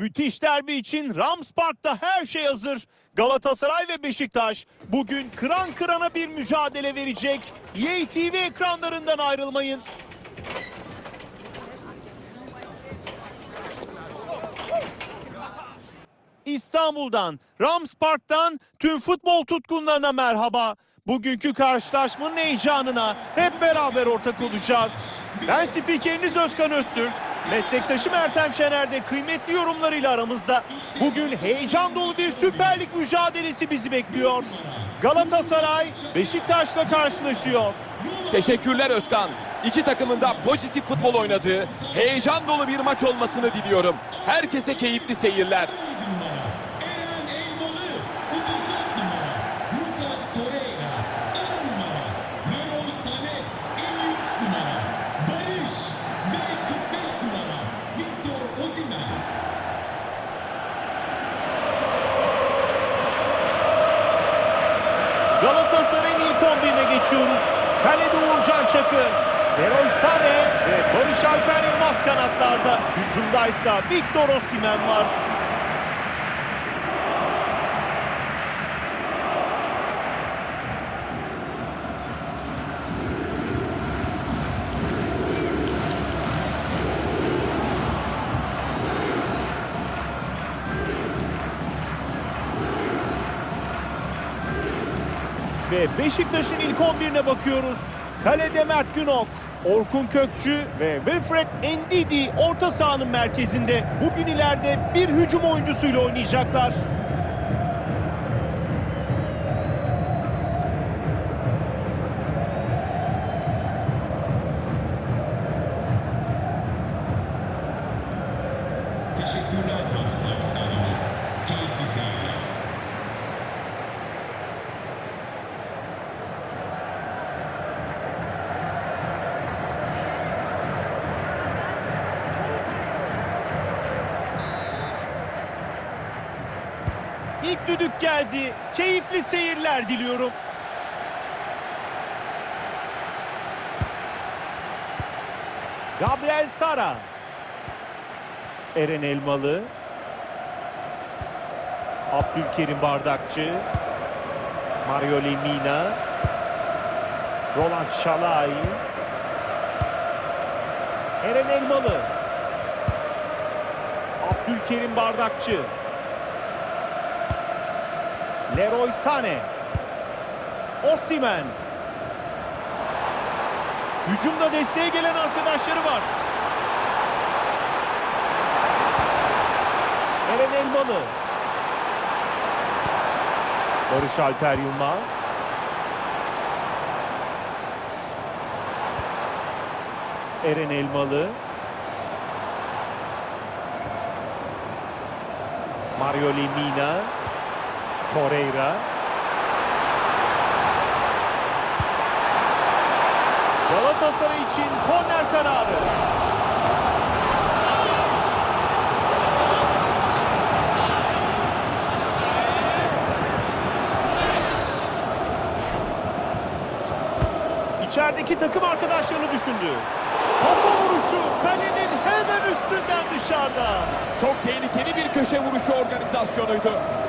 Müthiş derbi için Rams Park'ta her şey hazır. Galatasaray ve Beşiktaş bugün kıran kırana bir mücadele verecek. EA TV ekranlarından ayrılmayın. İstanbul'dan, Rams Park'tan tüm futbol tutkunlarına merhaba. Bugünkü karşılaşmanın heyecanına hep beraber ortak olacağız. Ben spikeriniz Özkan Öztürk. Meslektaşım Ertem Şener de kıymetli yorumlarıyla aramızda. Bugün heyecan dolu bir Süper Lig mücadelesi bizi bekliyor. Galatasaray Beşiktaş'la karşılaşıyor. Teşekkürler Özkan. İki takımın da pozitif futbol oynadığı, heyecan dolu bir maç olmasını diliyorum. Herkese keyifli seyirler. Eren Elmalı 34 numara Lucas Torreira 10 numara Leroy Sané 53 numara Barış ve 45 numara Victor Osimhen Galatasaray'ın ilk 11'ine geçiyoruz. Kalede Uğurcan Çakır, Leroy Sané ve Barış Alper Yılmaz kanatlarda. Hücumdaysa Victor Osimhen var. Ve Beşiktaş'ın ilk 11'ine bakıyoruz. Kalede Mert Günok, Orkun Kökçü ve Wilfred Ndidi orta sahanın merkezinde. Bugün ileride bir hücum oyuncusuyla oynayacaklar. Teşekkürler Ramspark Stadyumu Keyifli seyirler İlk düdük geldi. Keyifli seyirler diliyorum. Gabriel Sara. Eren Elmalı. Abdülkerim Bardakçı. Mario Lemina. Roland Şalay. Eren Elmalı. Abdülkerim Bardakçı. Leroy Sané. Osimhen. Hücumda desteğe gelen arkadaşları var. Eren Elmalı. Barış Alper Yılmaz. Eren Elmalı. Mario Lemina. Torreira. Galatasaray için korner kararı. İçerideki takım arkadaşlarını düşündü. Kafa vuruşu kalenin hemen üstünden dışarıda. Çok tehlikeli bir köşe vuruşu organizasyonuydu.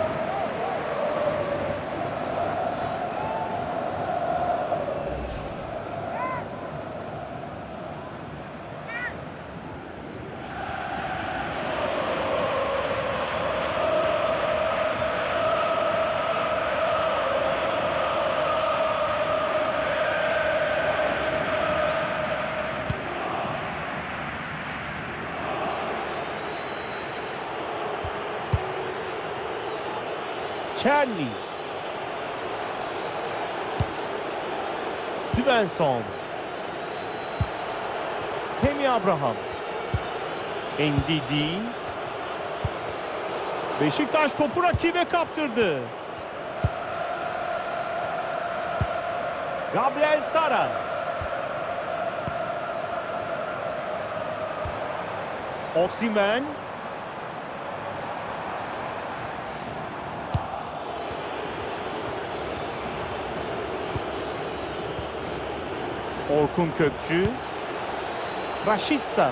Çerni. Svensson. Temi Abraham. Ndidi. Beşiktaş topu rakibe kaptırdı. Gabriel Sara. Osimhen. Orkun Kökçü. Raşitsa.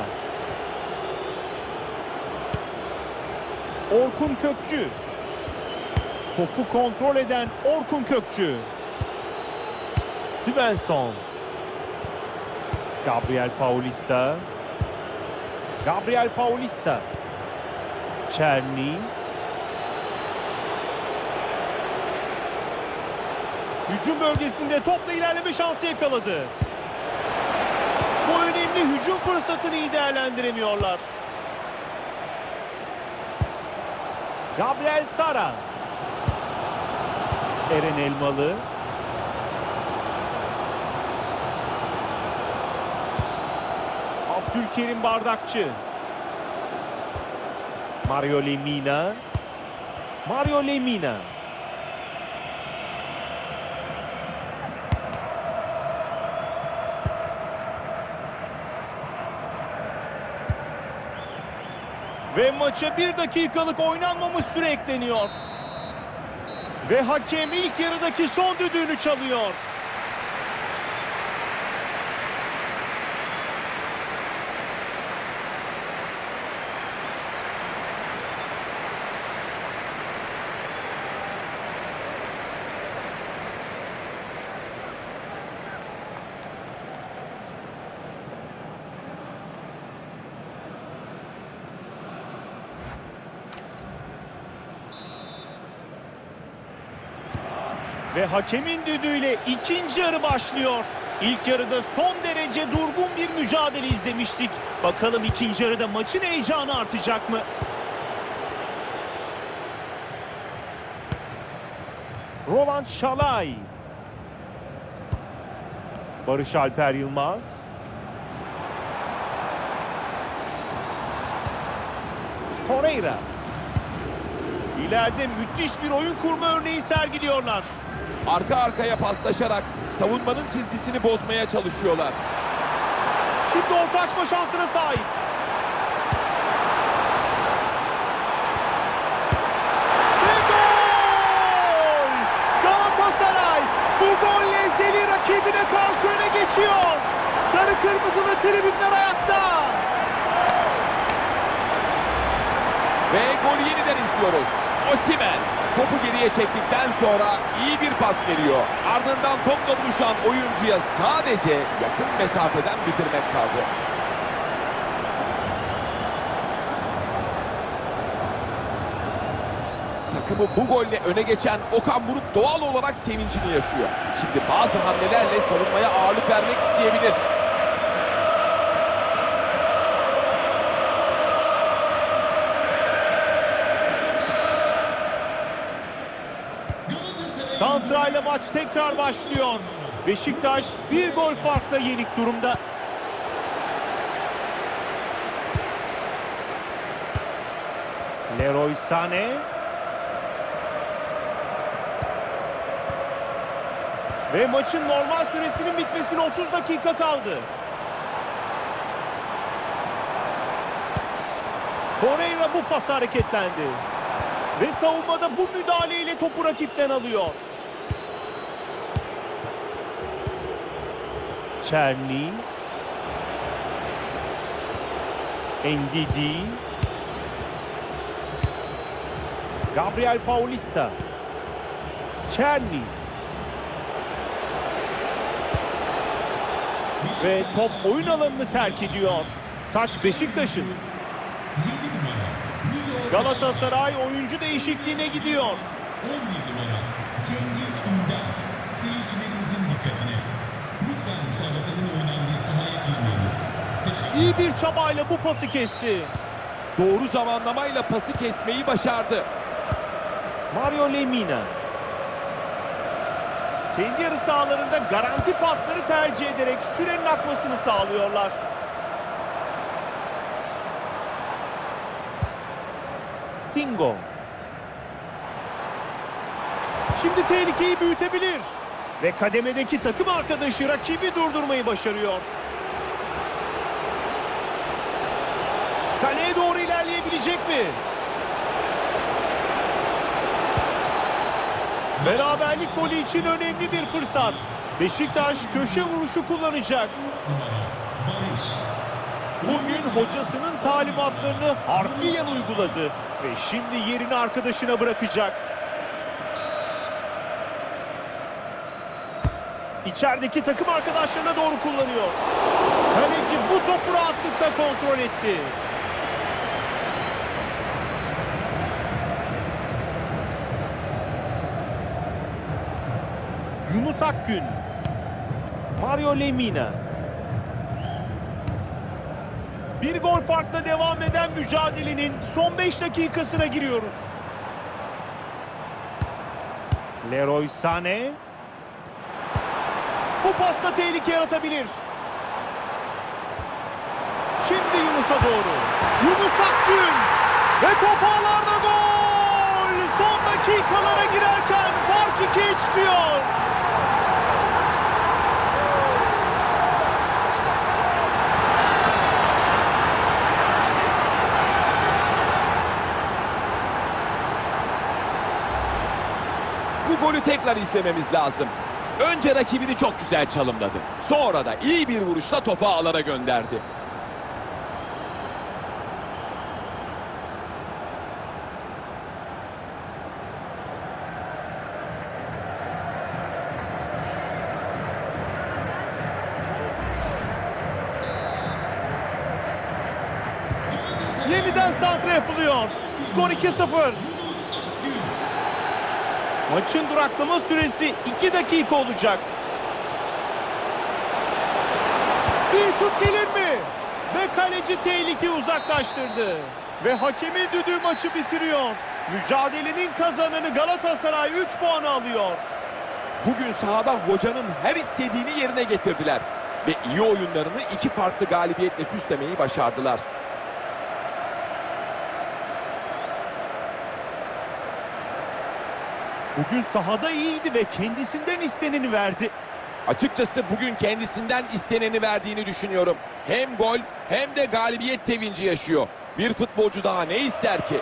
Orkun Kökçü. Topu kontrol eden Orkun Kökçü. Svensson. Gabriel Paulista. Gabriel Paulista. Çerni. Hücum bölgesinde topla ilerleme şansı yakaladı. Önemli hücum fırsatını iyi değerlendiremiyorlar. Gabriel Sara. Eren Elmalı. Abdülkerim Bardakçı. Mario Lemina. Mario Lemina. Ve maça bir dakikalık oynanmamış süre ekleniyor. Ve hakem ilk yarıdaki son düdüğünü çalıyor. Ve hakemin düdüğüyle ikinci yarı başlıyor. İlk yarıda son derece durgun bir mücadele izlemiştik. Bakalım ikinci yarıda maçın heyecanı artacak mı? Roland Şalay. Barış Alper Yılmaz. Torreira. İleride müthiş bir oyun kurma örneği sergiliyorlar. Arka arkaya paslaşarak savunmanın çizgisini bozmaya çalışıyorlar. Şimdi orta açma şansına sahip. Ve gol! Galatasaray bu golle ezeli rakibine karşı öne geçiyor. Sarı kırmızılı tribünler ayakta. Ve golü yeniden izliyoruz. Osimhen topu geriye çektikten sonra iyi bir pas veriyor. Ardından topla buluşan oyuncuya sadece yakın mesafeden bitirmek kaldı. Takımı bu golle öne geçen Okan Buruk doğal olarak sevincini yaşıyor. Şimdi bazı hamlelerle savunmaya ağırlık vermek isteyebilir. İle maç tekrar başlıyor. Beşiktaş bir gol farkla yenik durumda. Leroy Sané. Ve maçın normal süresinin bitmesine 30 dakika kaldı. Torreira bu pas hareketlendi. Ve savunmada bu müdahaleyle topu rakipten alıyor. Çerni. Endidi. Gabriel Paulista. Çerni. Ve top oyun alanını terk ediyor. Taç Beşiktaş'ın. 7 numara Milo Galatasaray oyuncu değişikliğine gidiyor. 11 numara Cengiz Ünder. İyi bir çabayla bu pası kesti. Doğru zamanlamayla pası kesmeyi başardı. Mario Lemina. Kendi yarı sahalarında garanti pasları tercih ederek sürenin akmasını sağlıyorlar. Singo. Şimdi tehlikeyi büyütebilir. Ve kademedeki takım arkadaşı rakibi durdurmayı başarıyor. Kaleye doğru ilerleyebilecek mi? Beraberlik golü için önemli bir fırsat. Beşiktaş köşe vuruşu kullanacak. Bugün hocasının talimatlarını harfiyen uyguladı ve şimdi yerini arkadaşına bırakacak. İçerideki takım arkadaşlarına doğru kullanıyor. Kaleci bu topu rahatlıkla kontrol etti. Yunus Akgün. Mario Lemina. Bir gol farkla devam eden mücadelenin son 5 dakikasına giriyoruz. Leroy Sané. Bu pasta tehlike yaratabilir. Şimdi Yunus'a doğru. Yunus Akgün. Ve top ağlarda gol. Son dakikalara girerken fark 2'ye çıkıyor. Golü tekrar izlememiz lazım. Önce rakibini çok güzel çalımladı. Sonra da iyi bir vuruşla topu ağlara gönderdi. Yeniden santra yapılıyor. Skor 2-0. Maçın duraklama süresi 2 dakika olacak. Bir şut gelir mi? Ve kaleci tehlikeyi uzaklaştırdı. Ve hakemi düdüğü maçı bitiriyor. Mücadelenin kazananı Galatasaray 3 puanı alıyor. Bugün sahada hocanın her istediğini yerine getirdiler. Ve iyi oyunlarını iki farklı galibiyetle süslemeyi başardılar. Bugün sahada iyiydi ve kendisinden isteneni verdi. Açıkçası bugün kendisinden isteneni verdiğini düşünüyorum. Hem gol hem de galibiyet sevinci yaşıyor. Bir futbolcu daha ne ister ki?